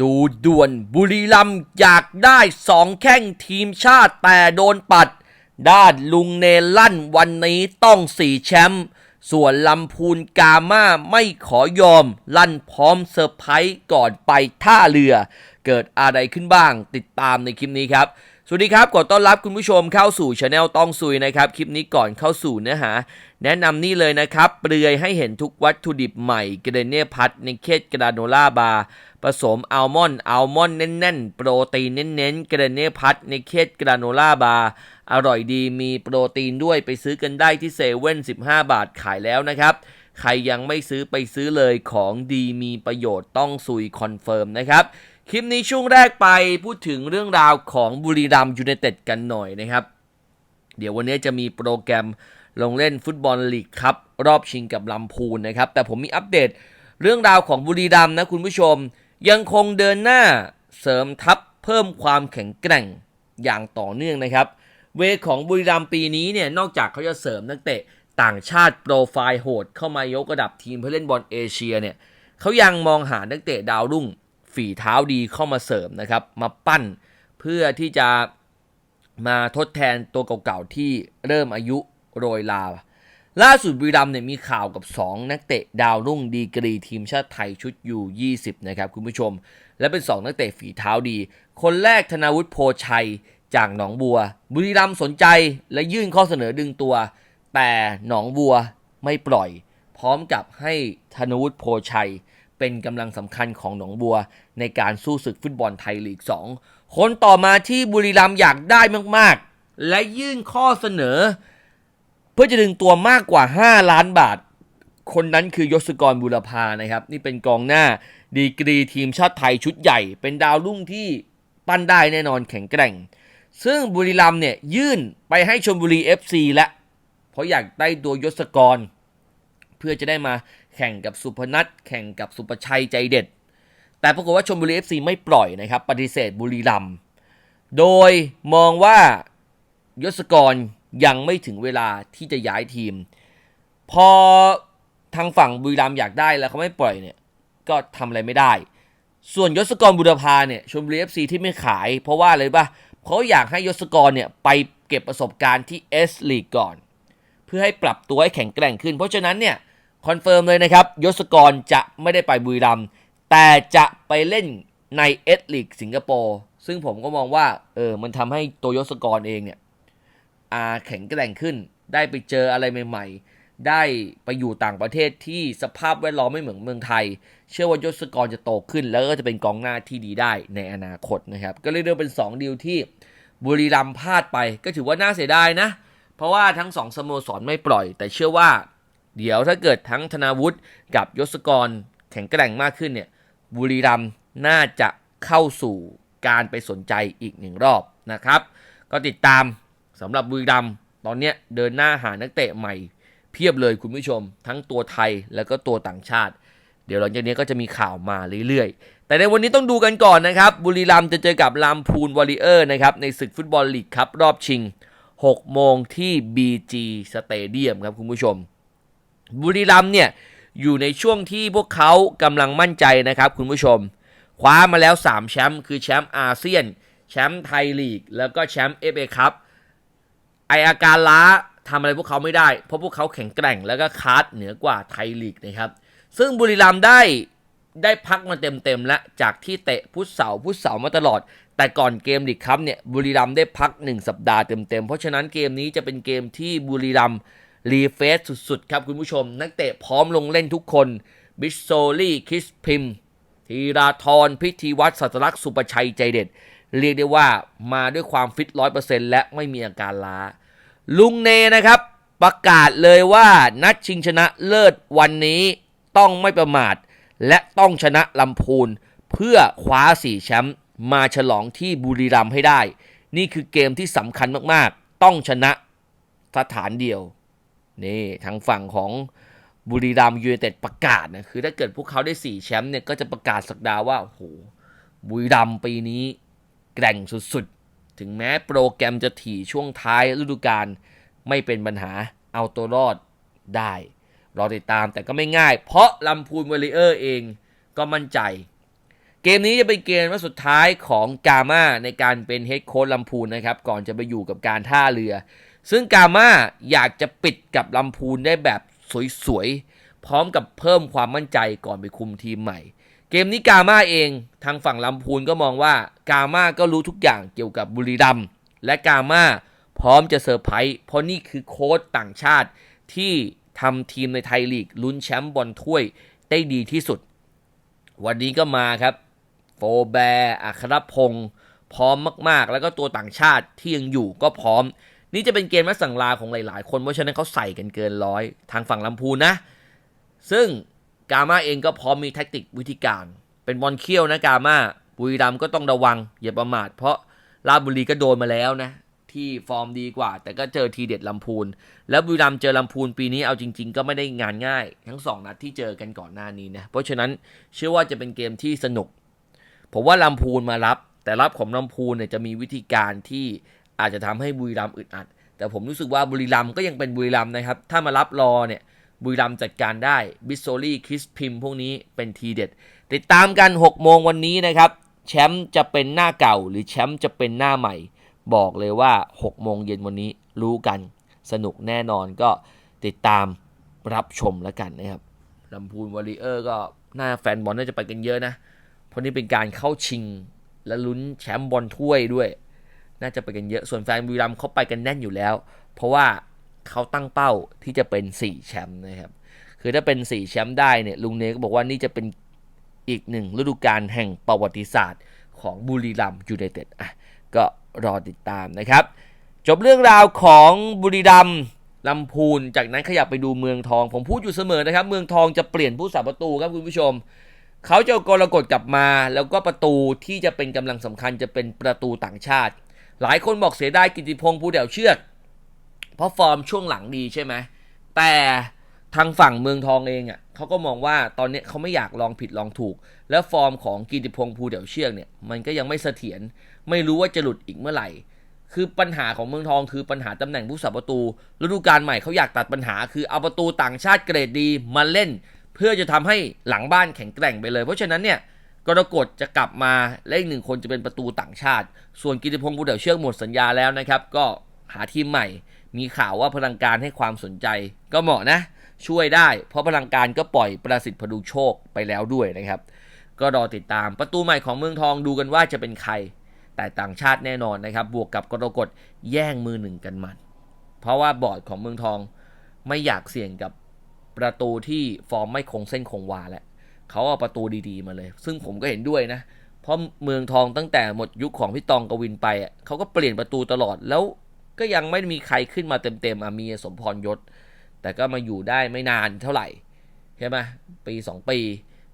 ดูด่วนบุรีรัมอยากได้สองแข้งทีมชาติแต่โดนปัด ด้านลุงเนลั่นวันนี้ต้องสี่แชมป์ส่วนลำพูนกาม่าไม่ขอยอม ลั่นพร้อมเซอร์ไพรส์ก่อนไปท่าเรือ เกิดอะไรขึ้นบ้างติดตามในคลิปนี้ครับ สวัสดีครับ ขอต้อนรับคุณผู้ชมเข้าสู่ช anel ต้องซุยนะครับ คลิปนี้ก่อนเข้าสู่เนื้อหา แนะนำนี่เลยนะครับ เปลือยให้เห็นทุกวัตถุดิบใหม่เกรเนียพัทในเคสกราโนล่าบาร์ผสมอัลมอนด์อัลมอนด์แน่นๆ โปรตีนเน้นๆเกรเนียพัทในเคสกราโนล่าบาร์อร่อยดีมีโปรตีนด้วยไปซื้อกันได้ที่เซเว่น15 บาทขายแล้วนะครับ ใครยังไม่ซื้อไปซื้อเลยของดีมีประโยชน์ต้องซุยคอนเฟิร์มนะครับ คลิปนี้ช่วงแรกไปพูดถึงเรื่องราวของบุรีรัมยูไนเต็ดกันหน่อยนะครับ เดี๋ยววันนี้จะมีโปรแกรมลงเล่นฟุตบอลลีกครับ รอบชิงกับลำพูนนะครับ แต่ผมมีอัปเดตเรื่องราวของบุรีรัมนะคุณผู้ชม ยังคงเดินหน้าเสริมทัพเพิ่มความแข็งแกร่งอย่างต่อเนื่องนะครับ เวของบุรีรัมปีนี้เนี่ยนอกจากเขาจะเสริมนักเตะต่างชาติโปรไฟล์โหดเข้ามายกระดับทีมเพื่อเล่นบอลเอเชียเนี่ยเขายังมองหานักเตะดาวรุ่ง ฝีเท้าดีเข้ามาเสริมนะครับ มาปั้นเพื่อที่จะมาทดแทนตัวเก่าๆที่เริ่มอายุโรยลา ล่าสุดบุรีรัมย์เนี่ยมีข่าวกับ 2 นักเตะดาวรุ่งดีกรีทีมชาติไทยชุดยู20นะครับคุณผู้ชม และเป็น 2 นักเตะฝีเท้าดี คนแรกธนาวุฒิโพชัยจากหนองบัว บุรีรัมย์สนใจและยื่นข้อเสนอดึงตัว แต่หนองบัวไม่ปล่อย พร้อมกับให้ธนวุฒิโพชัย เป็นกำลังสำคัญของหนองบัว ในการสู้ศึกฟุตบอลไทยลีก 2 คนต่อมาที่บุรีรัมย์อยากได้มากๆ และยื่นข้อเสนอ เพื่อจะดึงตัวมากกว่า 5 ล้านบาท คนนั้นคือยศกรบุรพานะครับ นี่เป็นกองหน้าดีกรีทีมชาติไทยชุดใหญ่ เป็นดาวรุ่งที่ปั้นได้แน่นอนแข็งแกร่ง ซึ่งบุรีรัมย์เนี่ยยื่นไปให้ชมบุรี FC และเพราะอยากได้ตัวยศกรเพื่อจะได้มา แข่งกับสุพนัทแข่งกับสุประชัยใจเด็ด แต่ปรากฏว่าชมบุรี FC ไม่ปล่อยนะครับ ปฏิเสธบุรีรัมโดยมองว่ายศกรยังไม่ถึงเวลาที่จะย้ายทีม พอทางฝั่งบุรีรัมอยากได้แล้วเขาไม่ปล่อยเนี่ยก็ทำอะไรไม่ได้ ส่วนยศกรบุรพาเนี่ยชมบุรี FC ที่ไม่ขาย เพราะว่าอะไรปะเขาอยากให้ยศกรเนี่ยไปเก็บประสบการณ์ที่ S League ก่อน เพื่อให้ปรับตัวให้แข็งแกร่งขึ้น เพราะฉะนั้นเนี่ย คอนเฟิร์มเลยนะครับ ยศกรจะไม่ได้ไปบุรีรัมย์แต่จะไปเล่นในเอสลีกสิงคโปร์ซึ่งผมก็มองว่าเออมันทำให้ตัวยศกรเองเนี่ยอาแข็งแกร่งขึ้น ได้ไปเจออะไรใหม่ ๆ ได้ไปอยู่ต่างประเทศที่สภาพแวดล้อมไม่เหมือนเมืองไทย เชื่อว่ายศกรจะโตขึ้น แล้วก็จะเป็นกองหน้าที่ดีได้ในอนาคตนะครับ ก็เลยเรียกว่าเป็น 2 ดีลที่บุรีรัมย์พลาดไป ก็ถือว่าน่าเสียดายนะ เพราะว่าทั้งสองสโมสรไม่ปล่อย แต่เชื่อว่า เดี๋ยวถ้าเกิดทั้งธนาวุฒิกับยศกรแข็งแกร่งมากขึ้นเนี่ยบุรีรัมย์น่าจะเข้าสู่การไปสนใจอีกหนึ่งรอบนะครับ ก็ติดตามสำหรับบุรีรัมย์ตอนเนี้ยเดินหน้าหานักเตะใหม่ เพียบเลยคุณผู้ชม ทั้งตัวไทยแล้วก็ตัวต่างชาติ เดี๋ยวหลังจากนี้ก็จะมีข่าวมาเรื่อยๆ แต่ในวันนี้ต้องดูกันก่อนนะครับ บุรีรัมย์จะเจอกับลำพูนวอริเออร์นะครับในศึกฟุตบอลลีกครับรอบชิง 6 โมงที่ BG Stadium ครับคุณผู้ชม บุรีรัมเนี่ยอยู่ในช่วงที่พวกเขากำลังมั่นใจนะครับคุณผู้ชม คว้ามาแล้ว 3 แชมป์คือแชมป์อาเซียน แชมป์ไทยลีก แล้วก็แชมป์เอฟเอคัพไออาการล้าทำอะไรพวกเขาไม่ได้ เพราะพวกเขาแข็งแกร่งแล้วก็คาดเหนือกว่าไทยลีกนะครับซึ่งบุรีรัมย์ได้ได้พักมาเต็มๆแล้วจากที่เตะพุทธเสาร์พุทธเสาร์มาตลอด แต่ก่อนเกมลีกครับเนี่ยบุรีรัมย์ได้พัก 1 สัปดาห์เต็มๆเพราะฉะนั้นเกมนี้จะเป็นเกมที่บุรีรัมย์ รีเฟซสุดๆ ครับคุณผู้ชม นักเตะพร้อมลงเล่นทุกคน บิชโซลี่ คิสพิมธีราธรพิธีวัตรสัตลักษณ์สุประชัยใจเด็ด เรียกได้ว่ามาด้วยความฟิตร้อยเปอร์เซ็นต์และไม่มีอาการล้า ลุงเนนะครับ ประกาศเลยว่านัดชิงชนะเลิศวันนี้ต้องไม่ประมาท และต้องชนะลำพูน เพื่อคว้าสี่แชมป์มาฉลองที่บุรีรัมย์ให้ได้ นี่คือเกมที่สำคัญมากๆ ต้องชนะสถานเดียว นี่ทางฝั่งของบุรีรัมย์ยูไนเต็ดประกาศนะคือถ้าเกิดพวกเขาได้ 4 แชมป์เนี่ยก็จะประกาศสักดาว่าโอ้โหบุรีรัมปีนี้แกร่งสุดๆ ถึงแม้โปรแกรมจะถี่ช่วงท้ายฤดูกาลไม่เป็นปัญหาเอาตัวรอดได้ รอติดตามแต่ก็ไม่ง่าย เพราะลำพูนวอริเออร์เองก็มั่นใจ เกมนี้จะเป็นเกมนัดสุดท้ายของกาม่าในการเป็นเฮดโค้ชลำพูนนะครับ ก่อนจะไปอยู่กับการท่าเรือ ซึ่งกาม่าอยากจะปิดกับลำพูนได้แบบสวยๆ พร้อมกับเพิ่มความมั่นใจก่อนไปคุมทีมใหม่ เกมนี้กาม่าเองทางฝั่งลำพูนก็มองว่ากาม่าก็รู้ทุกอย่างเกี่ยวกับบุรีรัมและกาม่าพร้อมจะเซอร์ไพรส์เพราะนี่คือโค้ชต่างชาติที่ทำทีมในไทยลีกลุ้นแชมป์บอลถ้วยได้ดีที่สุด วันนี้ก็มาครับ โฟแบร์อัครพงศ์พร้อมมาก ๆ แล้วก็ตัวต่างชาติที่ยังอยู่ก็พร้อม นี่จะเป็นเกมนัดสั่งลาของหลาย ๆ คน เพราะฉะนั้นเขาใส่กันเกินร้อยทางฝั่งลำพูนนะ ซึ่งกามาเองก็พร้อมมีแท็กติกวิธีการ เป็นบอลเคี้ยวนะกามาบุรีรัมก็ต้องระวังอย่าประมาท เพราะราบุรีก็โดนมาแล้วนะ ที่ฟอร์มดีกว่า แต่ก็เจอทีเด็ดลำพูน แล้วบุรีรัมเจอลำพูนปีนี้เอาจริง ๆ ก็ไม่ได้งานง่าย ทั้งสองนัดที่เจอกันก่อนหน้านี้นะเพราะฉะนั้นเชื่อว่าจะเป็นเกมที่สนุก ผมว่าลำพูนมารับ แต่รับของลำพูนเนี่ยจะมีวิธีการที่อาจจะทำให้บุรีรัมย์อึดอัด แต่ผมรู้สึกว่าบุรีรัมย์ก็ยังเป็นบุรีรัมย์นะครับ ถ้ามารับรอเนี่ยบุรีรัมย์จัดการได้บิสโซลี่คริสพิมพวกนี้เป็นทีเด็ด ติดตามกัน 6 โมงวันนี้นะครับ แชมป์จะเป็นหน้าเก่า หรือแชมป์จะเป็นหน้าใหม่ บอกเลยว่า 6 โมงเย็นวันนี้รู้กัน สนุกแน่นอนก็ติดตามรับชมแล้วกันนะครับลำพูนวอริเออร์ก็น่าแฟนบอลน่าจะไปกันเยอะนะ เพราะนี่เป็นการเข้าชิง และลุ้นแชมป์บอลถ้วยด้วย น่าจะไปกันเยอะส่วนแฟนบุรีรัมย์เขาไปกันแน่นอยู่แล้ว เพราะว่าเขาตั้งเป้าที่จะเป็น 4 แชมป์นะครับ คือถ้าเป็น 4 แชมป์ได้เนี่ยลุงเนก็บอกว่านี่จะเป็นอีกหนึ่งฤดูกาลแห่งประวัติศาสตร์ของบุรีรัมย์ยูไนเต็ดอะก็รอติดตามนะครับ จบเรื่องราวของบุรีรัมย์ลำพูน จากนั้นขยับไปดูเมืองทอง ผมพูดอยู่เสมอนะครับ เมืองทองจะเปลี่ยนผู้สาประตูครับคุณผู้ชม เขาจะกรกฎกลับมา แล้วก็ประตูที่จะเป็นกำลังสำคัญจะเป็นประตูต่างชาติ หลายคนบอกเสียดายกิติพงศ์ผู้เดี่ยวเชือกเพราะฟอร์มช่วงหลังดีใช่ไหมแต่ทางฝั่งเมืองทองเองอะเขาก็มองว่าตอนนี้เขาไม่อยากลองผิดลองถูก แล้วฟอร์มของกิติพงศ์ภูเดี่ยวเชือกเนี่ยมันก็ยังไม่เสถียรไม่รู้ว่าจะหลุดอีกเมื่อไหร่ คือปัญหาของเมืองทองคือปัญหาตำแหน่งผู้สับประตูฤดูกาลใหม่เขาอยากตัดปัญหาคือเอาประตูต่างชาติเกรดดีมาเล่น เพื่อจะทำให้หลังบ้านแข็งแกร่งไปเลย เพราะฉะนั้นเนี่ยกรกฎจะกลับมาและอีกหนึ่งคนจะเป็นประตูต่างชาติ ส่วนกิติพงศ์ภูเดี่ยวเชือกหมดสัญญาแล้วนะครับ ก็หาทีมใหม่ มีข่าวว่าพลังการให้ความสนใจ ก็เหมาะนะ ช่วยได้ เพราะพลังการก็ปล่อยประสิทธิ์พดุโชคไปแล้วด้วยนะครับ ก็รอติดตามประตูใหม่ของเมืองทองดูกันว่าจะเป็นใคร แต่ต่างชาติแน่นอนนะครับ บวกกับกรกฎแย่งมือหนึ่งกันมัน เพราะว่าบอร์ดของเมืองทองไม่อยากเสี่ยงกับ ประตูที่ฟอร์มไม่คงเส้นคงวาแล้วเขาเอาประตูดีๆมาเลย ซึ่งผมก็เห็นด้วยนะ เพราะเมืองทองตั้งแต่หมดยุคของพี่ตองกวินไปเขาก็เปลี่ยนประตูตลอดแล้วก็ยังไม่มีใครขึ้นมาเต็มๆอะมีสมพรยศ แต่ก็มาอยู่ได้ไม่นานเท่าไหร่ใช่ไหมปี 2 ปี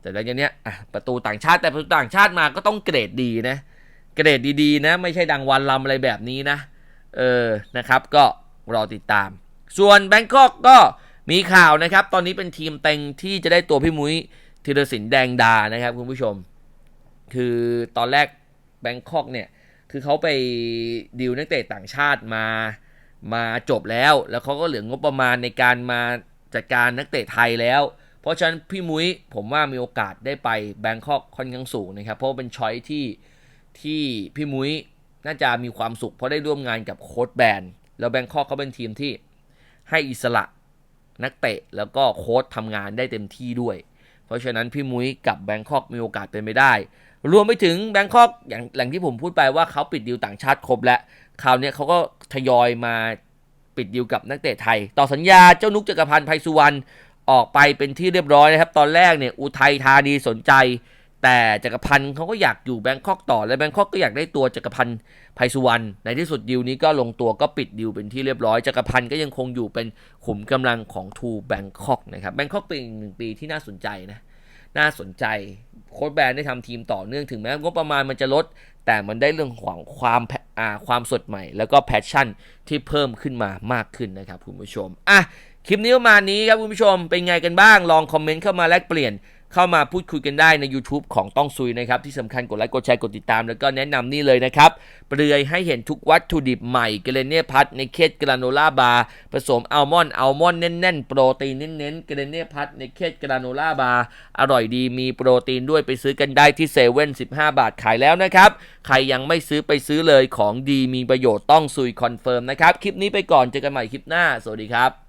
แต่หลังจากเนี้ยประตูต่างชาติแต่ประตูต่างชาติมาก็ต้องเกรดดีนะ เกรดดีๆนะ ไม่ใช่ดังวันลำอะไรแบบนี้นะ เออนะครับก็รอติดตาม ส่วนแบงคอกก็ มีข่าวนะครับ ตอนนี้เป็นทีมเต็งที่จะได้ตัวพี่มุ้ยธีรศิลป์แดงดานะครับคุณผู้ชม คือตอนแรกแบงคอกเนี่ย คือเขาไปดีลนักเตะต่างชาติมามาจบแล้ว แล้วเขาก็เหลืองบประมาณในการมาจัดการนักเตะไทยแล้ว เพราะฉะนั้นพี่มุ้ยผมว่ามีโอกาสได้ไปแบงคอกค่อนข้างสูงนะครับ เพราะเป็นช้อยที่ที่พี่มุ้ยน่าจะมีความสุขเพราะได้ร่วมงานกับโค้ชแบนแล้วแบงคอกเขาเป็นทีมที่ให้อิสระ นักเตะแล้วก็โค้ชทำงานได้เต็มที่ด้วย เพราะฉะนั้นพี่มุ้ยกับแบงคอกมีโอกาสเป็นไปได้ รวมไปถึงแบงคอกอย่างแหล่งที่ผมพูดไปว่าเขาปิดดีลต่างชาติครบแล้วคราวนี้เขาก็ทยอยมาปิดดีลกับนักเตะไทย ต่อสัญญาเจ้านุกจักรพันธ์ไพสุวรรณออกไปเป็นที่เรียบร้อยนะครับ ตอนแรกเนี่ยอุทัยธานีสนใจ แต่จักรพันธ์เขาก็อยากอยู่แบงคอกต่อและแบงคอกก็อยากได้ตัวจักรพันธ์ไพสุวรรณในที่สุดดีลนี้ก็ลงตัวก็ปิดดีลเป็นที่เรียบร้อยจักรพันธ์ก็ยังคงอยู่เป็นขุมกำลังของทูแบงคอกนะครับแบงคอกเป็นอีกหนึ่งปีที่น่าสนใจนะน่าสนใจโค้ชแบรนด์ได้ทำทีมต่อเนื่องถึงแม้งบประมาณมันจะลด แต่มันได้เรื่องของความความสดใหม่ แล้วก็แพชชั่นที่เพิ่มขึ้นมามากขึ้นนะครับคุณผู้ชมอะคลิปนี้ประมาณนี้ครับคุณผู้ชมเป็นไงกันบ้างลองคอมเมนต์เข้ามาแลกเปลี่ยน เข้ามาพูดคุยกันได้ใน YouTube ของต้องซุยนะครับ ที่สำคัญกดไลค์กดแชร์กดติดตาม แล้วก็แนะนำนี่เลยนะครับ เปลือยให้เห็นทุกวัตถุดิบใหม่เกรเนียพัทในเคสกราโนล่าบาร์ผสมอัลมอนด์อัลมอนด์แน่นๆ โปรตีนเน้นๆเกรเนียพัทในเคสกราโนล่าบาร์อร่อยดีมีโปรตีนด้วยไปซื้อกันได้ที่เซเว่น15บาทขายแล้วนะครับใครยังไม่ซื้อไปซื้อเลยของดีมีประโยชน์ต้องซุยคอนเฟิร์มนะครับคลิปนี้ไปก่อนเจอกันใหม่คลิปหน้าสวัสดีครับ